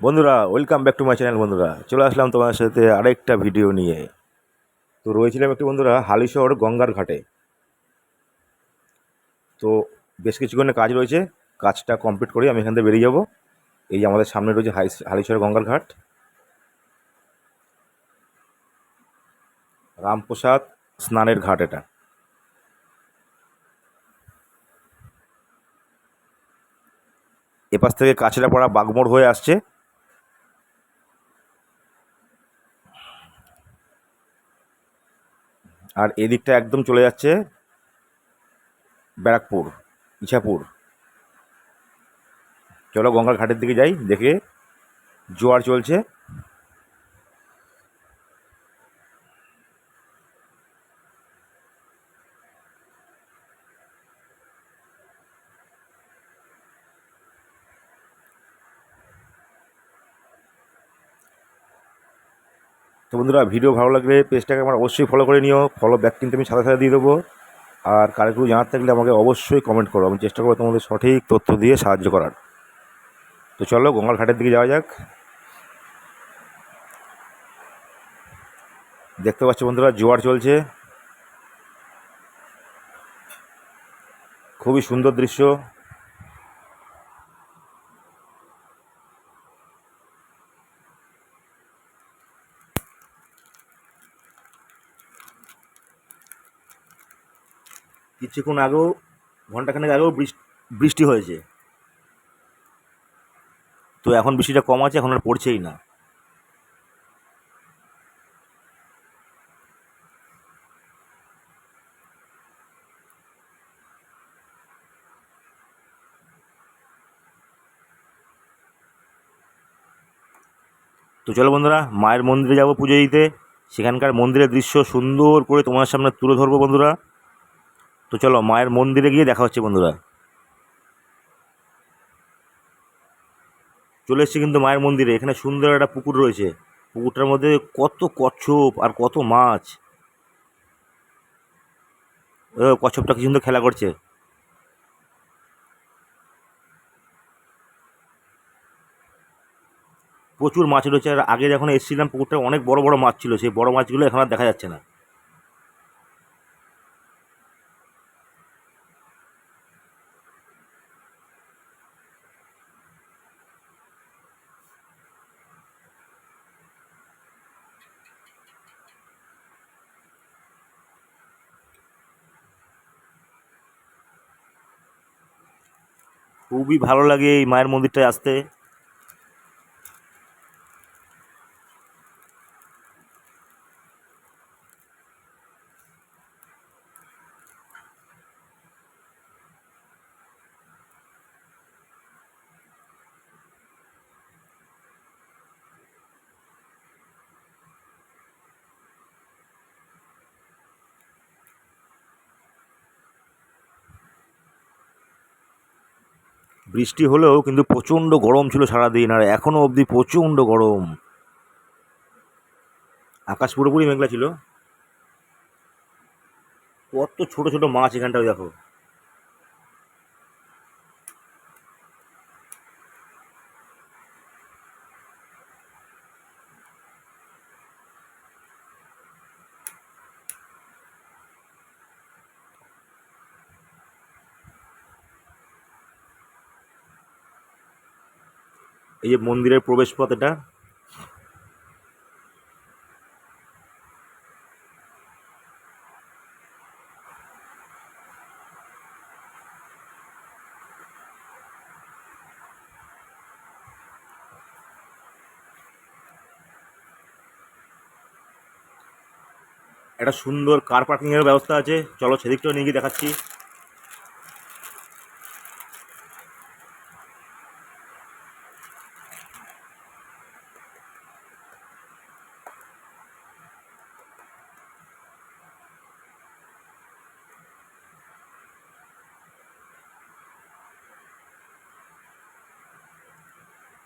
বন্ধুরা welcome back to my channel বন্ধুরা। চলে আসলাম তোমার সাথে আরেকটা ভিডিও নিয়ে। তো রয়েছিলাম একটু বন্ধুরা, হালিশহর গঙ্গার ঘাটে। তো বেশ কিছুক্ষণে কাজ রয়েছে, কাজটা কমপ্লিট করে আমি এখান থেকে বেরিয়ে যাব। এই আমাদের সামনে রয়েছে হালিশহর গঙ্গার ঘাট। রামপ্রসাদ স্নানের ঘাট এটা। এপাশ থেকে কাছড়াপাড়া বাগমোড় হয়ে আসছে। আর এদিকটা একদম চলে যাচ্ছে ব্যারাকপুর, ইছাপুর। চলো গঙ্গার ঘাটের দিকে যাই, দেখে জোয়ার চলছে। তো বন্ধুরা, ভিডিও ভালো লাগলে পেজটাকে আমার অবশ্যই ফলো করে নিও। ফলো ব্যাক কিন্তু আমি সাথে সাথে দিয়ে দেবো। আর কারও কেউ জানার থাকলে আমাকে অবশ্যই কমেন্ট করো। আমি চেষ্টা করব তোমাদের সঠিক তথ্য দিয়ে সাহায্য করার। তো চলো, গঙ্গার ঘাটের দিকে যাওয়া যাক। দেখতে পাচ্ছ বন্ধুরা, জোয়ার চলছে। খুবই সুন্দর দৃশ্য। কিছুক্ষণ আগেও ঘন্টাখানেক আগেও বৃষ্টি হয়েছে। তো এখন বৃষ্টিটা কম আছে, এখন আর পড়ছেই না। তো চলো বন্ধুরা, মায়ের মন্দিরে যাব পুজো দিতে। সেখানকার মন্দিরের দৃশ্য সুন্দর করে তোমার সামনে তুলে ধরবো বন্ধুরা। তো চলো মায়ের মন্দিরে গিয়ে দেখা হচ্ছে বন্ধুরা। চলে এসেছি কিন্তু মায়ের মন্দিরে, এখানে সুন্দর একটা পুকুর রয়েছে। পুকুরটার মধ্যে কত কচ্ছপ আর কত মাছ। কচ্ছপটা কি সুন্দর খেলা করছে। প্রচুর মাছ রয়েছে, আর আগে যখন এসেছিলাম পুকুরটা, অনেক বড় বড় মাছ ছিল, সেই বড় মাছগুলো এখন আর দেখা যাচ্ছে না। খুবই ভালো লাগে এই মায়ের মন্দিরটায় আসতে। বৃষ্টি হলেও কিন্তু প্রচণ্ড গরম ছিল সারাদিন আর এখনও অবধি প্রচণ্ড গরম। আকাশ পুরোপুরি মেঘলা ছিল। কত ছোট ছোট মাছ এখানটায় দেখো। এই যে মন্দিরের প্রবেশ পথ এটা। একটা সুন্দর কার পার্কিংয়ের ব্যবস্থা আছে। চলো সেদিকটাও নিয়ে গিয়ে দেখাচ্ছি।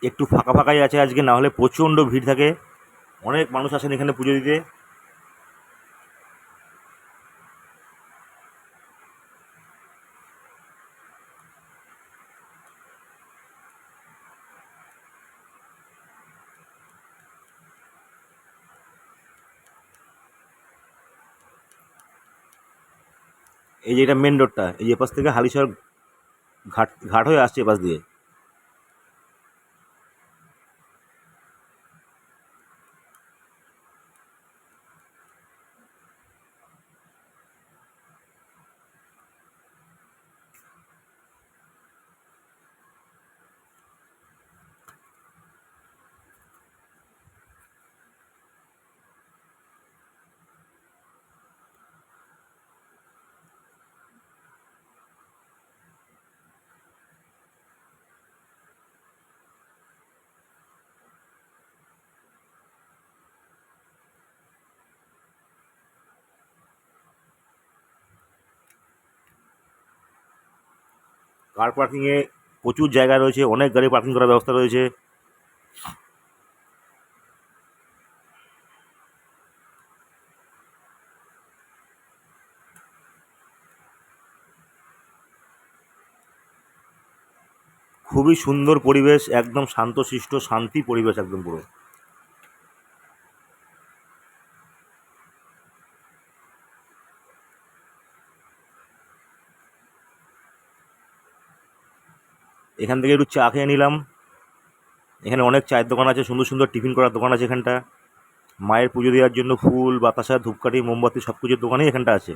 একটু ফাঁকা ফাঁকাই আছে আজকে, না হলে প্রচণ্ড ভিড় থাকে। অনেক মানুষ আসেন এখানে পুজো দিতে। এই যে এটা মেন রোডটা এই যে পাশ থেকে হালিশহর ঘাট ঘাট হয়ে আসছে এপাশ দিয়ে। কার পার্কিংয়ে প্রচুর জায়গা রয়েছে, অনেক গাড়ি পার্কিং করার ব্যবস্থা রয়েছে। খুবই সুন্দর পরিবেশ, একদম শান্তশিষ্ট, শান্তি পরিবেশ একদম পুরো। এখান থেকে একটু চা খেয়ে নিলাম। এখানে অনেক চায়ের দোকান আছে, সুন্দর সুন্দর টিফিন করার দোকান আছে এখানটা। মায়ের পুজো দেওয়ার জন্য ফুল, বাতাসা, ধূপকাঠি, মোমবাতি সব কিছুর দোকানই এখানটা আছে।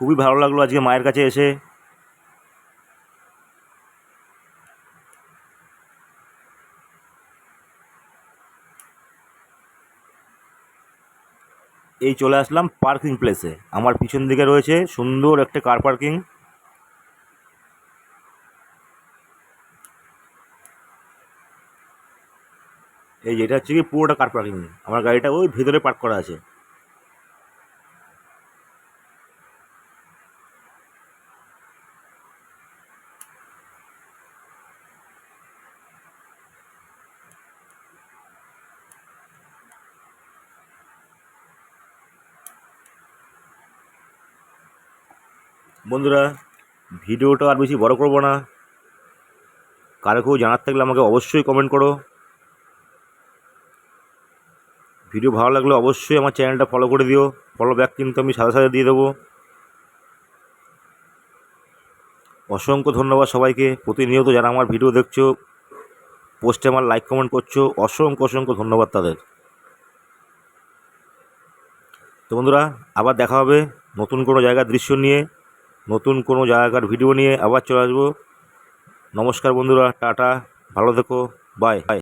খুবই ভালো লাগল আজকে মায়ের কাছে এসে। এই চলে আসলাম পার্কিং প্লেসে। আমার পিছন দিকে রয়েছে সুন্দর একটা কার পার্কিং এই যেটা হচ্ছে কি পুরোটা কার পার্কিং আমার গাড়িটা ওই ভেতরে পার্ক করা আছে। বন্ধুরা, ভিডিওটা আর বেশি বড় করব না। কারও কেউ জানার থাকলে আমাকে অবশ্যই কমেন্ট করো। ভিডিও ভালো লাগলে অবশ্যই আমার চ্যানেলটা ফলো করে দিও। ফলো ব্যাক কিন্তু আমি সাথে সাথে দিয়ে দেবো। অসংখ্য ধন্যবাদ সবাইকে। প্রতিনিয়ত যারা আমার ভিডিও দেখছ পোস্টে আমার লাইক কমেন্ট করছ, অসংখ্য অসংখ্য ধন্যবাদ তাদের। তো বন্ধুরা, আবার দেখা হবে নতুন কোনো জায়গার দৃশ্য নিয়ে। নতুন কোনো জায়গার ভিডিও নিয়ে আবার চলে আসব। নমস্কার বন্ধুরা, টাটা, ভালো থেকো বাই বাই